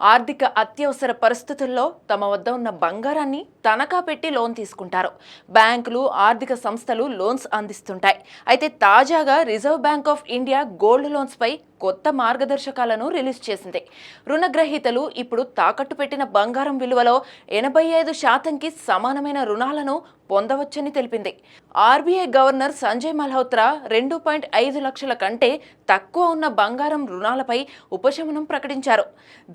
ఆర్థిక అత్యవసర పరిస్థితుల్లో తమ వద్ద ఉన్న బంగారాన్ని తనఖా పెట్టి లోన్ తీసుకుంటారు. బ్యాంకులు ఆర్థిక సంస్థలు లోన్స్ అందిస్తుంటాయి. అయితే తాజాగా Reserve Bank of India gold లోన్స్పై కొత్త మార్గదర్శకాలను రిలీజ్ చేసింది. రుణగ్రహీతలు ఇప్పుడు తాకట్టు పెట్టిన బంగారం విలువలో ఎనభై ఐదు శాతంకి సమానమైన రుణాలను పొందవచ్చని తెలిపింది. ఆర్బీఐ గవర్నర్ సంజయ్ మల్హోత్రా రెండు పాయింట్ ఐదు లక్షల కంటే తక్కువ ఉన్న బంగారం రుణాలపై ఉపశమనం ప్రకటించారు.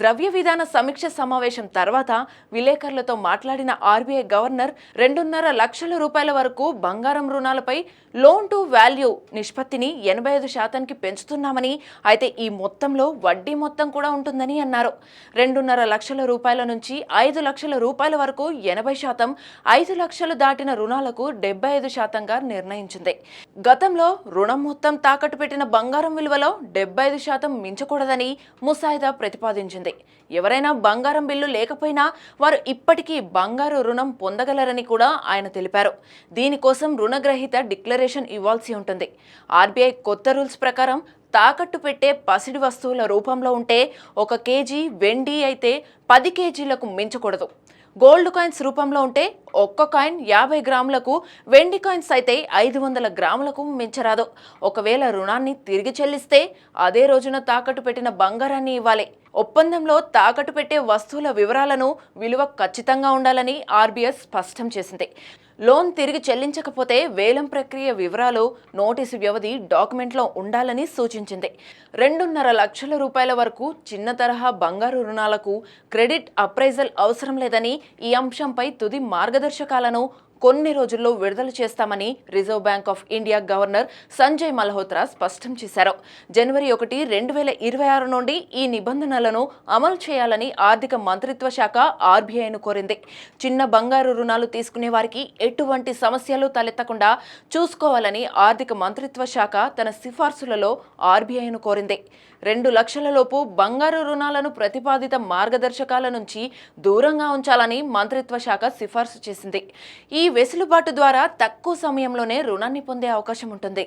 ద్రవ్య విధాన సమీక్ష సమావేశం తర్వాత విలేకరులతో మాట్లాడిన ఆర్బీఐ గవర్నర్ రెండున్నర లక్షల రూపాయల వరకు బంగారం రుణాలపై లోన్ టు వాల్యూ నిష్పత్తిని ఎనభై ఐదు శాతానికి పెంచుతున్నామని అయితే ఈ మొత్తంలో వడ్డీ మొత్తం కూడా ఉంటుందని అన్నారు. రెండున్నర లక్షల రూపాయల నుంచి ఐదు లక్షల రూపాయల వరకు ఎనభై శాతం ఐదు లక్షలు దాటిన రుణాలకు డెబ్బై ఐదు శాతంగా నిర్ణయించింది. గతంలో రుణం మొత్తం తాకట్టు పెట్టిన బంగారం విలువలో డెబ్బై ఐదు శాతం మించకూడదని ముసాయిదా ప్రతిపాదించింది. ఎవరైనా బంగారం బిల్లు లేకపోయినా వారు ఇప్పటికీ బంగారు రుణం పొందగలరని కూడా ఆయన తెలిపారు. దీనికోసం రుణగ్రహీత డిక్లరేషన్ ఇవ్వాల్సి ఉంటుంది. ఆర్బీఐ కొత్త రూల్స్ ప్రకారం తాకట్టు పెట్టే పసిడి వస్తువుల రూపంలో ఉంటే ఒక కేజీ వెండి అయితే పది కేజీలకు మించకూడదు. గోల్డ్ కాయిన్స్ రూపంలో ఉంటే ఒక్క కాయిన్ యాభై గ్రాములకు వెండి కాయిన్స్ అయితే ఐదు వందల గ్రాములకు మించరాదు. ఒకవేళ రుణాన్ని తిరిగి చెల్లిస్తే అదే రోజున తాకట్టు పెట్టిన బంగారాన్ని ఇవ్వాలి. ఒప్పందంలో తాకట్టు పెట్టే వస్తువుల వివరాలను విలువ ఖచ్చితంగా ఉండాలని ఆర్బీఎస్ స్పష్టం చేసింది. లోన్ తిరిగి చెల్లించకపోతే వేలం ప్రక్రియ వివరాలు నోటీసు వ్యవధి డాక్యుమెంట్లో ఉండాలని సూచించింది. రెండున్నర లక్షల రూపాయల వరకు చిన్న తరహా బంగారు రుణాలకు క్రెడిట్ అప్రైజల్ అవసరం లేదని ఈ అంశంపై తుది మార్గదర్శకాలను కొన్ని రోజుల్లో విడుదల చేస్తామని Reserve Bank of India governor Sanjay Malhotra స్పష్టం చేశారు. జనవరి ఒకటి రెండు వేల ఇరవై ఆరు నుండి ఈ నిబంధనలను అమలు చేయాలని ఆర్థిక మంత్రిత్వ శాఖ ఆర్బీఐను కోరింది. చిన్న బంగారు రుణాలు తీసుకునే వారికి ఎటువంటి సమస్యలు తలెత్తకుండా చూసుకోవాలని ఆర్థిక మంత్రిత్వ శాఖ తన సిఫార్సులలో ఆర్బీఐను కోరింది. రెండు లక్షల లోపు బంగారు రుణాలను ప్రతిపాదిత మార్గదర్శకాల నుంచి దూరంగా ఉంచాలని మంత్రిత్వ శాఖ సిఫార్సు చేసింది. ఈ వెసులుబాటు ద్వారా తక్కువ సమయంలోనే రుణాన్ని పొందే అవకాశం ఉంటుంది.